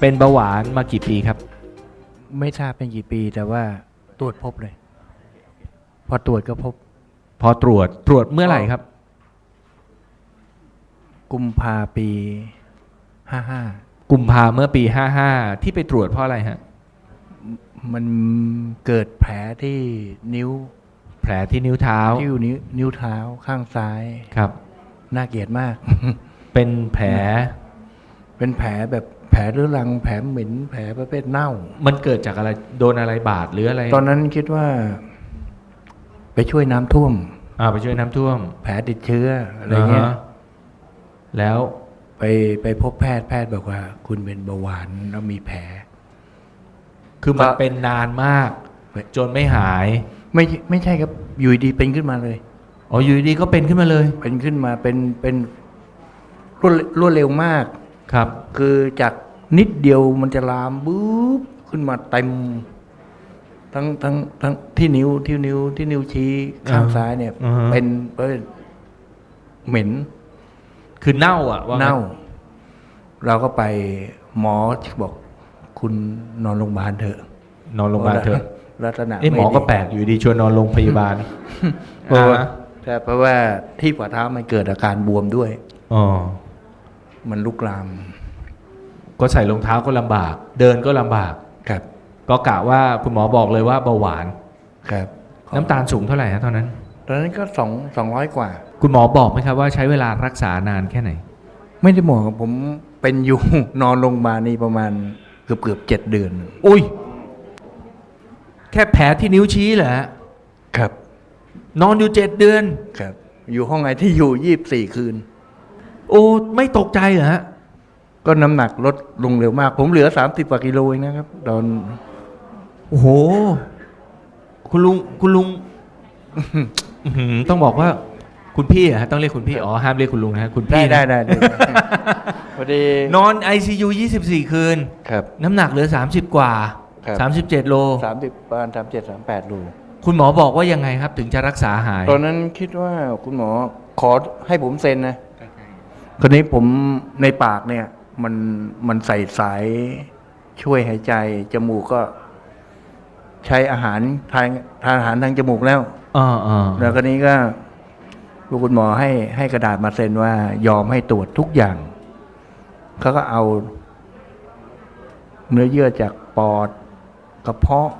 เป็นเบาหวานมากี่ปีครับ ไม่ทราบเป็นกี่ปีแต่ว่าตรวจพบเลย พอตรวจก็พบ พอตรวจตรวจเมื่อไหร่ครับ กุมภาปีห้าห้ากุมภาเมื่อปี55ที่ไปตรวจเพราะอะไรฮะ มันเกิดแผลที่นิ้ว แผลที่นิ้วเท้าที่นิ้วนิ้วเท้าข้างซ้ายครับ น่าเกลียดมาก เป็นแผล เป็นแผลแบบแผลเรื้อรัง แผลเหม็นแผลประเภทเน่า มันเกิดจากอะไรโดนอะไรบาดหรืออะไรตอนนั้นคิดว่า ไปช่วยน้ำท่วม อ่าไปช่วยน้ำท่วมแผลติดเชื้ออะไรเงี้ยาฮะแล้วไปไปพบแพทย์แพทย์บอกว่า คุณเป็นเบาหวานแล้วมีแผล คือมันก็ เป็นนานมาก จนไม่หายไม่ไม่ใช่ครับอยู่ดีๆเป็นขึ้นมาเลย อ๋ออยู่ดีๆก็เป็นขึ้นมาเลย เป็นขึ้นมาเป็นเป็นรวดรวดเร็วมาก ครับ คือจากนิดเดียวมันจะลามบุ๊บขึ้นมาเต็มทั้งทั้งทั้งที่นิ้วที่นิ้วที่นิ้วชี้ข้างอ่าซ้ายเนี่ย อ่าฮะ เป็นเป็นเหม็น คือเน่าอะว่างั้เน่า เราก็ไปหมอบอก คุณนอนโรงพยาบาลเถอะนอนโรงพยาบาลเถอะลักษณะเอ้หมอไดีก็แปลกอยู่ดีชวนนอนโรงพยาบาลเพราะว่าอ่าใช่เพราะว่าที่ฝ่าเท้ามันเกิดอาการบวมด้วย อ๋อ มันลุกลาม ก็ใส่รองเท้าก็ลำบาก เดินก็ลำบาก ครับ ก็กะว่าคุณหมอบอกเลยว่าเบาหวาน ครับน้ำตาลสูงเท่าไหร่ฮะตอนนั้น ตอนนั้นก็สองสองร้อยกว่า คุณหมอบอกไหมครับว่าใช้เวลารักษานานแค่ไหน ไม่ได้หมอผมเป็นอยู่ นอนโรงพยาบาลนี่ประมาณเกือบเกือบเจ็ดเดือน อุ้ย แค่แผลที่นิ้วชี้เหรอฮะครับ นอนอยู่เจ็ดเดือน ครับ อยู่ห้องไอที่อยู่ยี่บสี่คืนโอ้ไม่ตกใจเหรอฮะก็น้ำหนักลดลงเร็วมาก ผมเหลือสามสิบกว่ากิโลเองนะครับตอนโอ้โห คุณลุงคุณลุงอื้อหือต้องบอกว่า คุณพี่อะฮะต้องเรียกคุณพี่อ๋อห้ามเรียกคุณลุงนะฮะคุณได้พี่ได้นะได้ได้พอดี นอน ICU 24 คืน ครับ น้ำหนักเหลือ 30 กว่า ครับ 37 โล สามสิบประมาณสามเจ็ดสามแปดโลคุณหมอบอกว่ายังไงครับ ถึงจะรักษาหาย ตอนนั้นคิดว่าคุณหมอขอให้ผมเซ็นนะ คนนี้ผมในปากเนี่ย มันมันใส่สายช่วยหายใจ จมูกก็ใช้อาหารทานทานอาหารทางจมูกแล้วอ่าอ่าแล้วคนนี้ก็คุณหมอให้ให้กระดาษมาเซ็นว่ายอมให้ตรวจทุกอย่างเขาก็เอา เนื้อเยื่อจากปอดกระเพาะ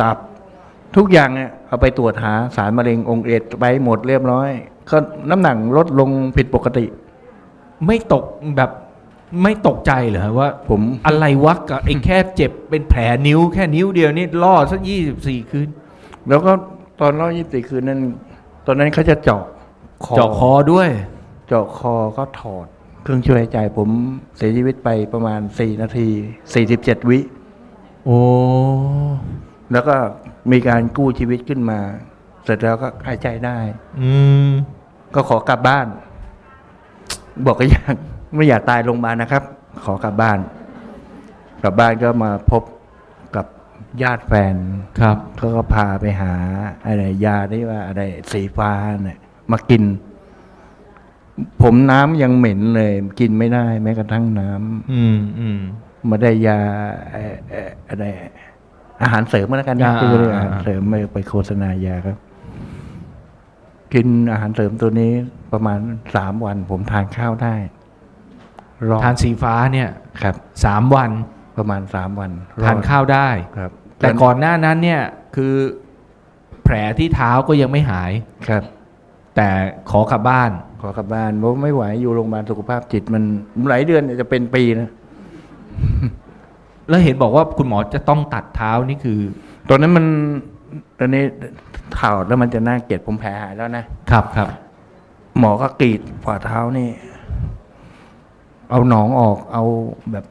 ตับ ทุกอย่างเนี่ยเอาไปตรวจหาสารมะเร็งองค์เอดส์ไปหมดเรียบร้อย ก็น้ำหนักลดลงผิดปกติ ไม่ตกแบบไม่ตกใจเหรอฮะว่าผมอะไรวะกับไอ้แค่เจ็บเป็นแผลนิ้วแค่นิ้วเดียวนี่ล่อสักยี่สิบสี่คืน แล้วก็ตอนร้อยยี่สิบคืนนั้น ตอนนั้นเขาจะเจาะคอเจาะคอด้วย เจาะคอก็ถอด เครื่องช่วยหายใจผมเสียชีวิตไปประมาณสี่นาทีสี่สิบเจ็ดวิ โอ้ แล้วก็มีการกู้ชีวิตขึ้นมา เสร็จแล้วก็หายใจได้ อืม ก็ขอกลับบ้าน บอกก็อยากไม่อยากตายโรงพยาบาลนะครับ ขอกลับบ้าน กลับบ้านก็มาพบกับญาติแฟนครับเขาก็พาไปหาอะไรยาที่ว่าอะไรสีฟ้าเนี่ยมากิน ผมน้ำยังเหม็นเลย กินไม่ได้ แม้กระทั่งน้ำอืมอืมมาได้ยาเอ่อเอ่ออะไรอาหารเสริมก็แล้วกันนะอ่าคือเรียกอ่าอาหารเสริมไม่ไปโฆษณายาครับ กินอาหารเสริมตัวนี้ประมาณสามวัน ผมทานข้าวได้รอดทานสีฟ้าเนี่ยครับสามวันประมาณสามวันรอดทานข้าวได้ครับ แต่ก่อนหน้านั้นเนี่ยคือแผลที่เท้าก็ยังไม่หายครับ แต่ขอกลับบ้าน ขอกลับบ้านเพราะไม่ไหวอยู่โรงพยาบาลสุขภาพจิตมันหลายเดือนจะเป็นปีนะแล้วเห็นบอกว่าคุณหมอจะต้องตัดเท้านี่คือ ตอนนั้นมัน ตอนนี้ถอดแล้วมันจะน่าเกลียดผมแผลหายแล้วนะครับครับ หมอก็กรีดฝ่าเท้านี่ เอาหนองออก เอาแบบ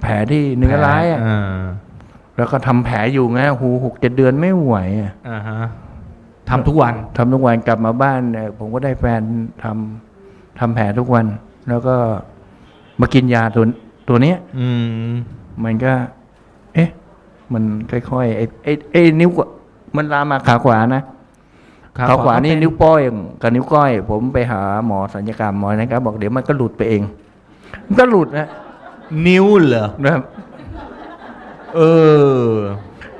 แผลที่เนื้อร้ายอะอ่าแล้วก็ทำแผลอยู่ไงหูหกเจ็ดเดือนไม่ไหวอะอ่าฮะทำทุกวันทำทุกวันกลับมาบ้านเนี่ยผมก็ได้แฟนทำทำแผลทุกวัน แล้วก็มากินยาตัวตัวเนี้ย อืมมันก็เอ๊ะ มันค่อยๆไอ้ไอ้ไอ้นิ้วกว่ามันลามมาขาขวานะขาขวานี่นิ้วโป้อยกับนิ้วก้อย ผมไปหาหมอสัญญกรรมหมอนะครับ บอกเดี๋ยวมันก็หลุดไปเอง มันก็หลุดนะนิ้วเหรอนะครับเออ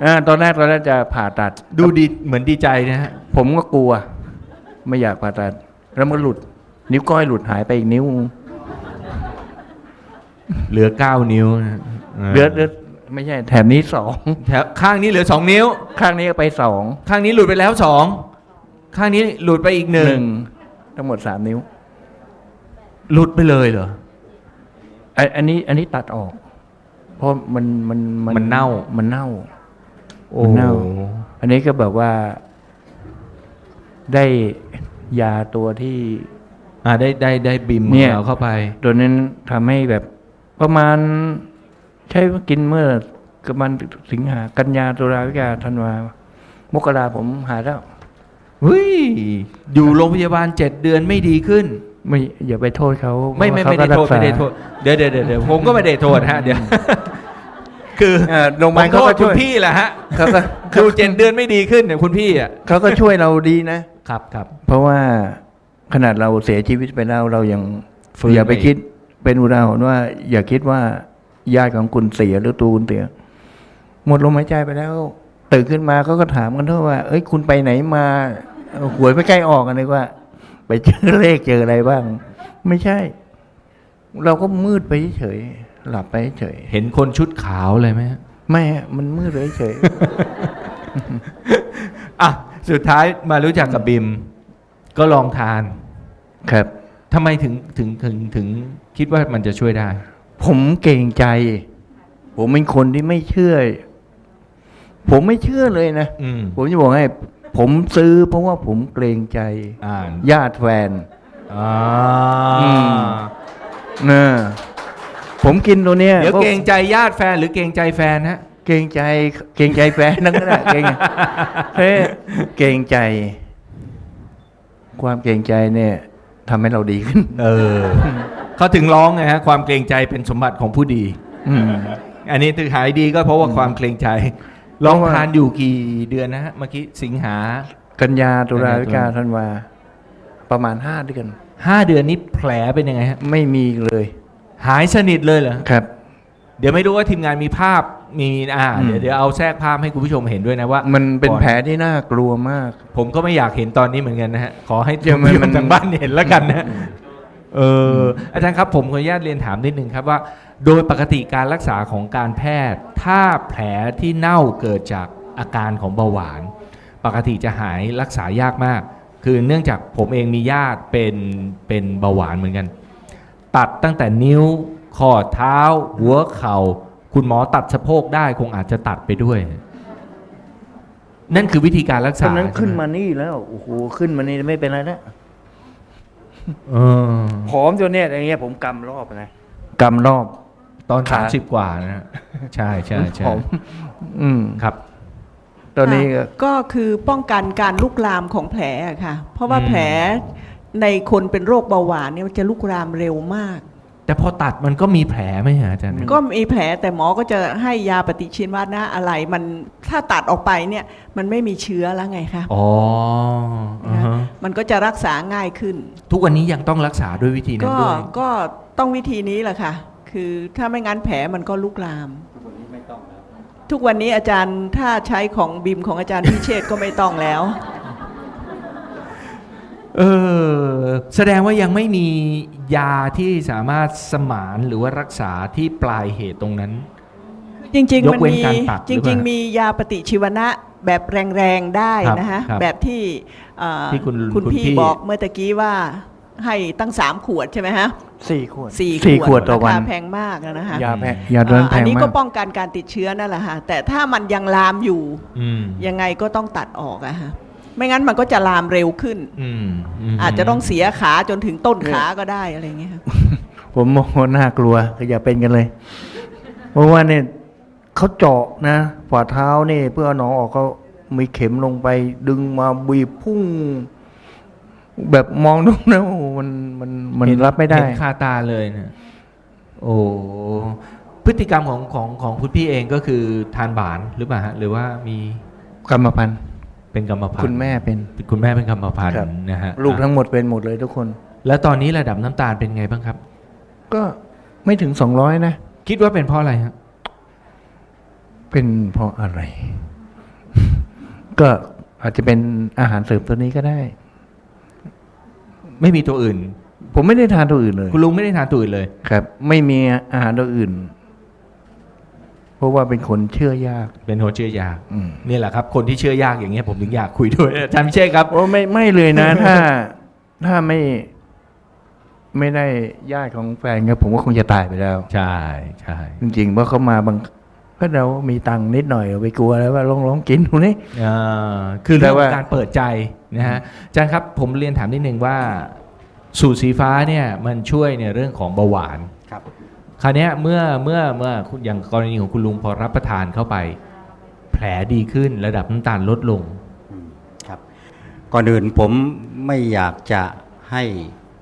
อ่าตอนแรกตอนแรกจะผ่าตัด ดูดีเหมือนดีใจนะฮะผมก็กลัว ไม่อยากผ่าตัด แล้วมันหลุด นิ้วก้อยหลุดหายไปอีกนิ้ว เหลือเก้านิ้วนะเหลือเหลือ ไม่ใช่แถบนี้สองแถวข้างนี้เหลือสองนิ้ว ข้างนี้ก็ไปสองข้างนี้หลุดไปแล้วสองข้างนี้หลุดไปอีกหนึ่งทั้งหมดสามนิ้ว หลุดไปเลยเหรอไออันนี้อันนี้ตัดออก เพราะมันมันมันเน่ามันเน่าโอ้มันเน่าอันนี้ก็แบบว่า ได้ยาตัวที่ อ่าได้ได้ได้บิมเนี่ยของเราเข้าไป ตัวนั้นทำให้แบบประมาณ ใช้กินเมื่อประมาณสิงหากันยาตุลาวิกาธันวามกราผมหายแล้วเฮ้ยอยู่โรงพยาบาลเจ็ดเดือนไม่ดีขึ้น ไม่อย่าไปโทษเขาไม่ไม่เพราะไม่ได้ว่าโทษเขาก็ไม่ได้รักษาโทษเดี๋ยวเดี๋ยวเดี๋ยวเดี๋ยวผมก็ไม่ได้โทษฮะเดี๋ยวคือเอ่อโรงพยาบาลผมเขาโทก็ษคุช่ณวยพี่แหละฮะเขาก็ดูเจ็ดเดือนไม่ดีขึ้นเนี่ยคุณพี่อะเขาก็ช่วยเราดีนะครับครับเพราะว่าขนาดเราเสียชีวิตไปแล้วเรายังฟื้นอย่าไปไม่คิดเป็นอุทาหรณ์ว่า อย่าคิดว่า ญาติของคุณเสียหรือตัวคุณเสียหมดลมหายใจไปแล้วตื่นขึ้นมาเขาก็ถามกันทั่วว่า เอ้ย คุณไปไหนมาเอ่อหวยไม่ใกล้ออกกันเลยว่า ไปเจอเลขเจออะไรบ้าง ไม่ใช่ เราก็มืดไปเฉยๆหลับไปเฉยเห็นคนชุดขาวเลยไหมฮะๆไม่ฮะมันมืดไปเฉยอะสุดท้ายมารู้จักกับบิม ก็ลองทานๆครับทำไมถึงถึงถึงถึงคิดว่ามันจะช่วยได้ ผมเก่งใจ ผมเป็นคนที่ไม่เชื่อ ผมไม่เชื่อเลยนะอืมผมจะบอกให้ ผมซื้อ เพราะว่าผมเกรงใจอ่านญาติแฟน อ่าอืมนะผมกินตัวเนี้ยเดี๋ยวพราะเกรงใจญาติแฟนหรือเกรงใจแฟนฮะ เกรงใจ เกรงใจแฟนนั่นก็ได้เกรงเฮ้ยเกรงใจ ความเกรงใจเนี่ยทำให้เราดีขึ้น เออ เขาถึงร้องไงฮะความเกรงใจเป็นสมบัติของผู้ดี อืมอันนี้ถึงหายดีก็เพราะว่าความเกรงใจลองเพราะว่าทานอยู่กี่เดือนนะฮะเมื่อกี้สิงหา กันยาตุลากันยาวิกาธันวา ประมาณห้าเดือนห้าเดือนนี้แผลเป็นยังไงฮะ ไม่มีเลย หายสนิทเลยเหรอ ครับ เดี๋ยวไม่รู้ว่าทีมงานมีภาพมีอ่าอืมเดี๋ยวเดี๋ยวเอาแทรกภาพให้คุณผู้ชมเห็นด้วยนะว่า มันเป็นก่อแผลที่น่ากลัวมาก ผมก็ไม่อยากเห็นตอนนี้เหมือนกันนะฮะ ขอให้เดี๋ยวผู้ชมัมนทางบ้านเห็นแล้วกันนะ เออออาจารย์ครับผมขออนุญาตเรียนถามนิดนึงครับว่า โดยปกติการรักษาของการแพทย์ ถ้าแผลที่เน่าเกิดจากอาการของเบาหวาน ปกติจะหายรักษายากมาก คือเนื่องจากผมเองมีญาติเป็นเป็นเบาหวานเหมือนกัน ตัดตั้งแต่นิ้วข้อเท้า หัวเข่า คุณหมอตัดสะโพกได้คงอาจจะตัดไปด้วย นั่นคือวิธีการรักตษาอนนั้นขึ้นใช่ไหมานี่แล้วโอ้โหขึ้นมานี่ไม่เป็นไรนะ เออผอมจนเนี่ยอย่างเงี้ยผมกำรอบนะกำรอบ ตอนขา สามสิบกว่านะฮะใช่ใช่ใช่ผอมอืม ครับ ตอนนี้ก็ ค่ะก็คือป้องกันการลุกลามของแผลอะค่ะ เพราะว่าอืม แผลในคนเป็นโรคเบาหวานเนี่ยมันจะลุกลามเร็วมาก แต่พอตัดมันก็มีแผลไหมฮะอาจารย์ ก็มีแผลแต่หมอก็จะให้ยาปฏิชีวนะอะไร มันถ้าตัดออกไปเนี่ยมันไม่มีเชื้อแล้วไงคะ อ๋ออ่าฮะ มันก็จะรักษาง่ายขึ้น ทุกวันนี้ยังต้องรักษาด้วยวิธีนั้นก็ด้วย ก็ต้องวิธีนี้แหละค่ะ คือถ้าไม่งั้นแผลมันก็ลุกลาม ทุกวันนี้อาจารย์ถ้าใช้ของบิมของอาจารย์พิเชษก็ไม่ต้องแล้ว เออ แสดงว่ายังไม่มียาที่สามารถสมานหรือว่ารักษาที่ปลายเหตุตรงนั้น จริงยๆกมันเว้นมีการตัดหจรือเปริงล่าๆมียาปฏิชีวนะ แบบแรงๆได้นะฮะครับแบบที่เอ่อที่คุณคุณคุณพี่พี่ บอกเมื่อตะกี้ว่าให้ตั้งสามขวดใช่ไหมฮะสี่ขวด สี่สี่ขวดต่อวัน ราคาแพงมากนะฮะยาแพง ยาตัวนั้นเอ่อแพอันงนี้มาก็ก ป้องกันการติดเชื้อนั่นแหละฮะแต่ถ้ามันยังลามอยู่ อืมยังไงก็ต้องตัดออกอะฮะไม่งั้นมันก็จะลามเร็วขึ้น อืมมอาจจะต้องเสียขาจนถึงต้นขาก็ได้อะไรอย่างเงี้ยค่ะผมมองว่าน่ากลัวก็อย่าเป็นกันเลย เพราะว่าเนี่ย เขาเจาะนะฝ่าเท้านี่เพื่อเอาหนองออกเขามีเข็มลงไป ดึงมาบีบพุ่ง แบบมองดูนะโอ้โหมันมันมันเห็รับไม่ได้เห็นคาตาเลยนะโอ้พฤติกรรมของของของคุณพี่เองก็คือทานบานหรือเปล่าฮะหรือว่ามีกรรมพันธุ์เป็นกรรมพันธุ์คุณแม่เป็นคุณแม่เป็นกรรมพันธุ์ครับนะฮะลูกอะทั้งหมดเป็นหมดเลยทุกคน แล้วตอนนี้ระดับน้ำตาลเป็นไงบ้างครับ ก็ไม่ถึงสองร้อยนะ คิดว่าเป็นเพราะอะไรฮะ เป็นเพราะอะไร ก็อาจจะเป็นอาหารเสริมตัวนี้ก็ได้ ไม่มีตัวอื่น ผมไม่ได้ทานตัวอื่นเลย คุณลุงไม่ได้ทานตัวอื่นเลย ครับ ไม่มีอาหารตัวอื่น เพราะว่าเป็นคนเชื่อยาก เป็นคนเชื่อยากอืม นี่แหละครับ คนที่เชื่อยากอย่างเงี้ยผมถึงอยากคุยด้วยอาจารย์พิเชษครับ โอ้ไม่ไม่เลยนะ ถ้าถ้าไม่ไม่ได้ญาติของแฟนครับผมก็คงจะตายไปแล้ว ใช่ใช่จริงๆเพราะเขามาบาง ก็เรามีตังค์นิดหน่อยไปกลัวแล้วว่าลองลองกินดูนี่อ่าคือเรื่องขแต่องว่าการเปิดใจนะฮะอาจารย์ครับผมเรียนถามนิดนึงว่าสูตรสีฟ้าเนี่ยมันช่วยในเรื่องของเบาหวานครับคราวเนี้ยเมื่อเมื่อเมื่อคุณอย่างกรณีของคุณลุงพอรับประทานเข้าไป แผลดีขึ้นระดับน้ำตาลลดลงอืมครับก่อนอื่นผมไม่อยากจะให้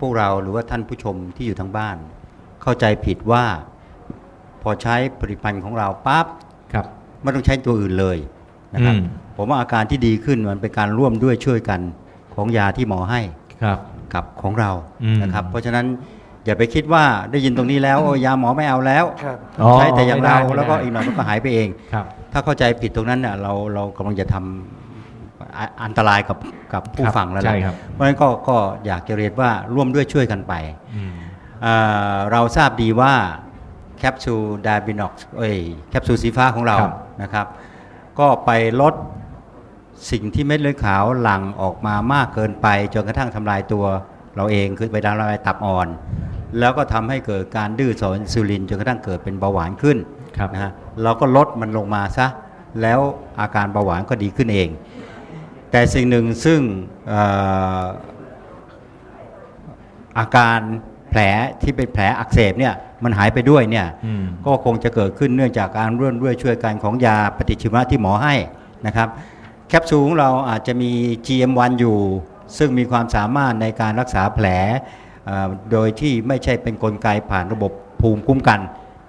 พวกเราหรือว่าท่านผู้ชมที่อยู่ทางบ้าน เข้าใจผิดว่า พอใช้ผลิตภัณฑ์ของเราปั๊บครับไม่ต้องใช้ตัวอื่นเลยนะครับอืมผมว่าอาการที่ดีขึ้นมันเป็นการร่วมด้วยช่วยกันของยาที่หมอให้ครับกับของเราอืมนะครับ เพราะฉะนั้นอย่าไปคิดว่าได้ยินตรงนี้แล้วโอ้ยาหมอไม่เอาแล้วอ๋อใช้แต่อย่างเราไม่ได้แล้วก็ไม่ได้อีกหน่อยมันก็หายไปเองครับถ้าเข้าใจผิดตรงนั้นเนี่ยเราเรากำลังจะทำอะอันตรายกับกับผู้ครับฟังแล้วใช่ล่ะครับเพราะฉะนั้นก็ก็อยากจะเรียนว่าร่วมด้วยช่วยกันไปอืมอ่าเราทราบดีว่า แคปซูลดาบินอกเอ้ยแคปซูลสีฟ้าของเราครับนะครับ ก็ไปลดสิ่งที่เม็ดเลือดขาวหลั่งออกมามากเกินไป จนกระทั่งทำลายตัวเราเองคือไปทำลายตับอ่อน แล้วก็ทำให้เกิดการดื้อต่ออินซูลินจนกระทั่งเกิดเป็นเบาหวานขึ้นครับนะฮะเราก็ลดมันลงมาซะแล้วอาการเบาหวานก็ดีขึ้นเอง แต่สิ่งหนึ่งซึ่งเอ่ออาการ แผลที่เป็นแผลอักเสบเนี่ยมันหายไปด้วยเนี่ยอืมก็คงจะเกิดขึ้นเนื่องจากการร่วมด้วยช่วยกันของยาปฏิชีวนะที่หมอให้นะครับแคปซูลของเราอาจจะมี GM1 อยู่ ซึ่งมีความสามารถในการรักษาแผลเอ่อโดยที่ไม่ใช่เป็นนกลไกผ่านระบบภูมิคุ้มกัน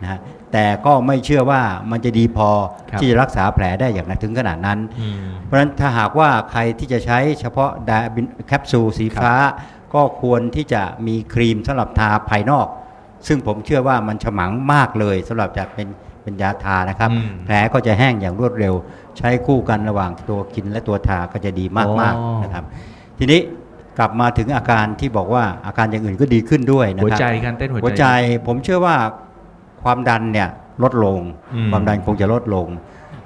นะฮะแต่ก็ไม่เชื่อว่ามันจะดีพอครับที่จะรักษาแผลได้อย่างนั้นถึงขนาดนั้นอืมเพราะฉะนั้นถ้าหากว่าใครที่จะใช้เฉพาะดาบินแคปซูลสีฟ้า ก็ควรที่จะมีครีมสำหรับทาภายนอก ซึ่งผมเชื่อว่ามันฉมังมากเลยสำหรับจะเป็นเป็นยาทานะครับอืมแผลก็จะแห้งอย่างรวดเร็ว ใช้คู่กันระหว่างตัวกินและตัวทาก็จะดีมากอ๋อๆนะครับ ทีนี้กลับมาถึงอาการที่บอกว่าอาการอย่างอื่นก็ดีขึ้นด้วยนะหัวครับใจการเต้นหัวหัวใจ ผมเชื่อว่าความดันเนี่ยลดลงอืมความดันคงจะลดลง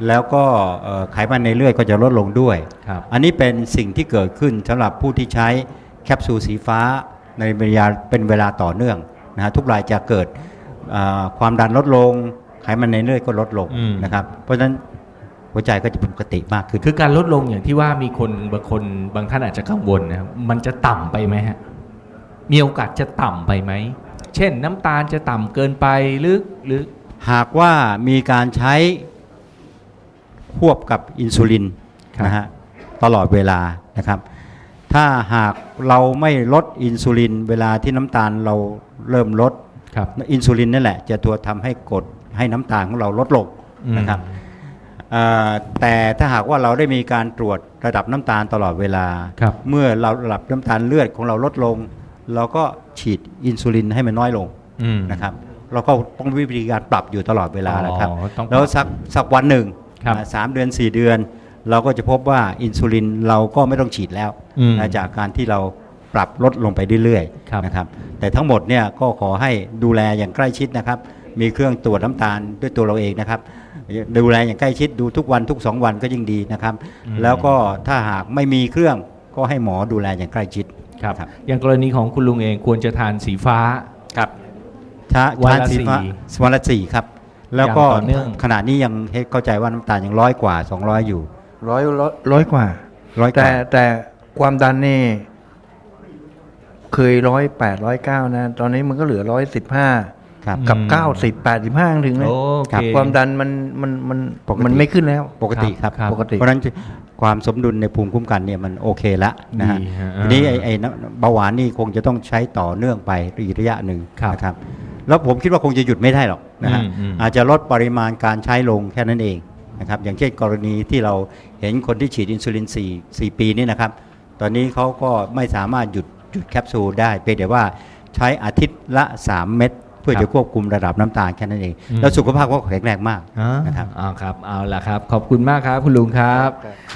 แล้วก็เอ่อไขมันในเลือดก็จะลดลงด้วยครับอันนี้เป็นสิ่งที่เกิดขึ้นสำหรับผู้ที่ใช้ แคปซูลสีฟ้าในเวลาเป็นเวลาต่อเนื่องนะฮะทุกรายจะเกิดเอ่อความดันลดลง ไขมันในเลือดก็ลดลงอืมนะครับ เพราะฉะนั้นหัวใจก็จะปกติมากขึ้น คือการลดลงอย่างที่ว่ามีคนบางคนบางท่านอาจจะกังวลนะครับมันจะต่ำไปไหมฮะมีโอกาสจะต่ำไปไหม เช่นน้ำตาลจะต่ำเกินไปหรือหรือหากว่ามีการใช้ควบกับอินซูลินนะฮะตลอดเวลานะครับ ถ้าหากเราไม่ลดอินซูลิน เวลาที่น้ำตาลเราเริ่มลดครับอินซูลินนั่นแหละ จะตัวทำให้กดให้น้ำตาลของเราลดลงนะครับเอ่อแต่ถ้าหากว่าเราได้มีการตรวจระดับน้ำตาลตลอดเวลาครับเมื่อเราระดับน้ำตาลเลือดของเราลดลง เราก็ฉีดอินซูลินให้มันน้อยลงอืมนะครับ เราก็ต้องวิธีการปรับอยู่ตลอดเวลาแหละครับอ๋อต้องปรับ แล้วสักสักวันหนึ่งครับอ่าสามเดือน4เดือน เราก็จะพบว่าอินซูลินเราก็ไม่ต้องฉีดแล้วอืมนะจากการที่เราปรับลดลงไปเรื่อยครับๆนะครับแต่ทั้งหมดเนี่ยก็ขอให้ดูแลอย่างใกล้ชิดนะครับ มีเครื่องตรวจน้ำตาลด้วยตัวเราเองนะครับ ดูแลอย่างใกล้ชิดดูทุกวันทุก 2 วันก็ยิ่งดีนะครับ แล้วก็ถ้าหากไม่มีเครื่องก็ให้หมอดูแลอย่างใกล้ชิดครับครับอย่างกรณีของคุณลุงเองควรจะทานสีฟ้าครับช้าวันละช้าสีฟ้าสี่วันละสี่ครับ แล้วก็อย่างต่อเนื่องขณะนี้ยังให้เข้าใจว่าน้ำตาลยังร้อยกว่า 200 อยู่ ร้อยร้อยร้อยกว่า ร้อยกแต่ว่าแต่ความดันนี่ เคยร้อยแปดร้อยเก้านะ ตอนนี้มันก็เหลือร้อยสิบห้าครับกับอืมเก้าสิบแปดสิบห้าถึงเลยโอเคครับความดันมันมันมันปกติ มันไม่ขึ้นแล้ว ปกติครับ ครับปกติ เพราะฉะนั้นความสมดุลในภูมิคุ้มกันเนี่ยมันโอเคแล้วนะฮะดีฮะทีนี้ไอ้ไอ้น้ำเบาหวานนี่คงจะต้องใช้ต่อเนื่องไปอีกระยะหนึ่งครับนะครับ แล้วผมคิดว่าคงจะหยุดไม่ได้หรอกนะฮะอืมอืม อาจจะลดปริมาณการใช้ลงแค่นั้นเอง นะครับอย่างเช่นกรณีที่เราเห็นคนที่ฉีดอินซูลิน4 4 ปีนี่นะครับ ตอนนี้เขาก็ไม่สามารถหยุดหยุดแคปซูลได้เพียงแต่ว่าใช้อาทิตย์ละ 3 เม็ดพื่อครับจะควบคุมระดับน้ำตาลแค่นั้นเองอืมแล้วสุขภาพก็แข็งแรงมากอ่านะครับอ่าครับเอาละครับ ขอบคุณมากครับคุณลุงครับ